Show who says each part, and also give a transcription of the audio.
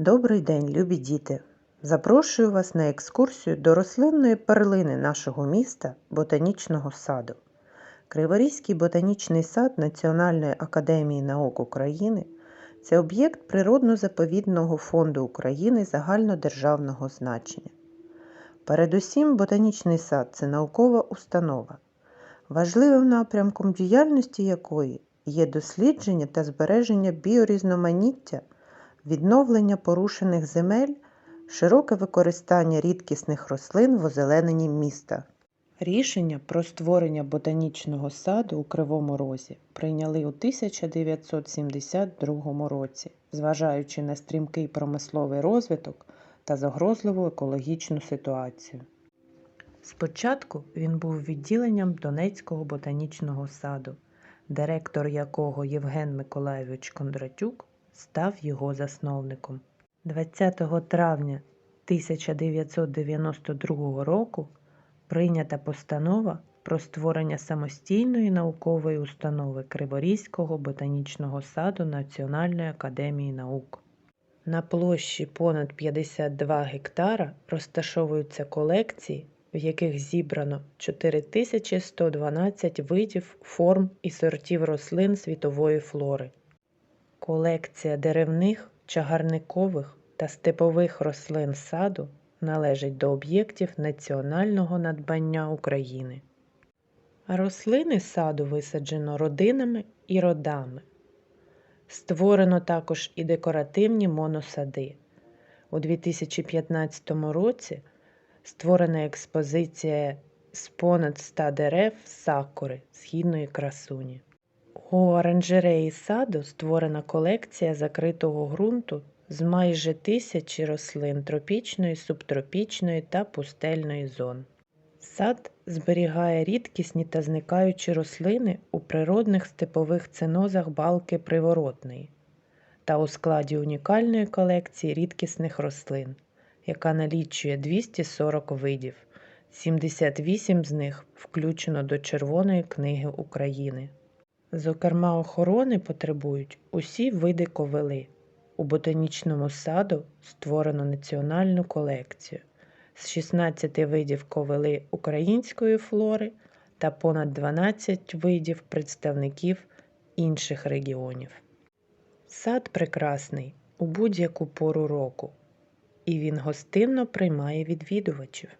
Speaker 1: Добрий день, любі діти! Запрошую вас на екскурсію до рослинної перлини нашого міста Ботанічного саду. Криворізький ботанічний сад Національної академії наук України це об'єкт природно-заповідного фонду України загальнодержавного значення. Передусім, ботанічний сад це наукова установа, важливим напрямком діяльності якої є дослідження та збереження біорізноманіття відновлення порушених земель, широке використання рідкісних рослин в озелененні міста. Рішення про створення ботанічного саду у Кривому Розі прийняли у 1972 році, зважаючи на стрімкий промисловий розвиток та загрозливу екологічну ситуацію. Спочатку він був відділенням Донецького ботанічного саду, директор якого Євген Миколайович Кондратюк став його засновником. 20 травня 1992 року прийнята постанова про створення самостійної наукової установи Криворізького ботанічного саду Національної академії наук. На площі понад 52 гектара розташовуються колекції, в яких зібрано 4112 видів, форм і сортів рослин світової флори. Колекція деревних, чагарникових та степових рослин саду належить до об'єктів національного надбання України. Рослини саду висаджено родинами і родами. Створено також і декоративні моносади. У 2015 році створена експозиція з понад 100 дерев сакури східної красуні. У оранжереї саду створена колекція закритого ґрунту з майже тисячі рослин тропічної, субтропічної та пустельної зон. Сад зберігає рідкісні та зникаючі рослини у природних степових ценозах балки приворотної та у складі унікальної колекції рідкісних рослин, яка налічує 240 видів, 78 з них включено до Червоної книги України. Зокрема, охорони потребують усі види ковили. У ботанічному саду створено національну колекцію з 16 видів ковили української флори та понад 12 видів представників інших регіонів. Сад прекрасний у будь-яку пору року, і він гостинно приймає відвідувачів.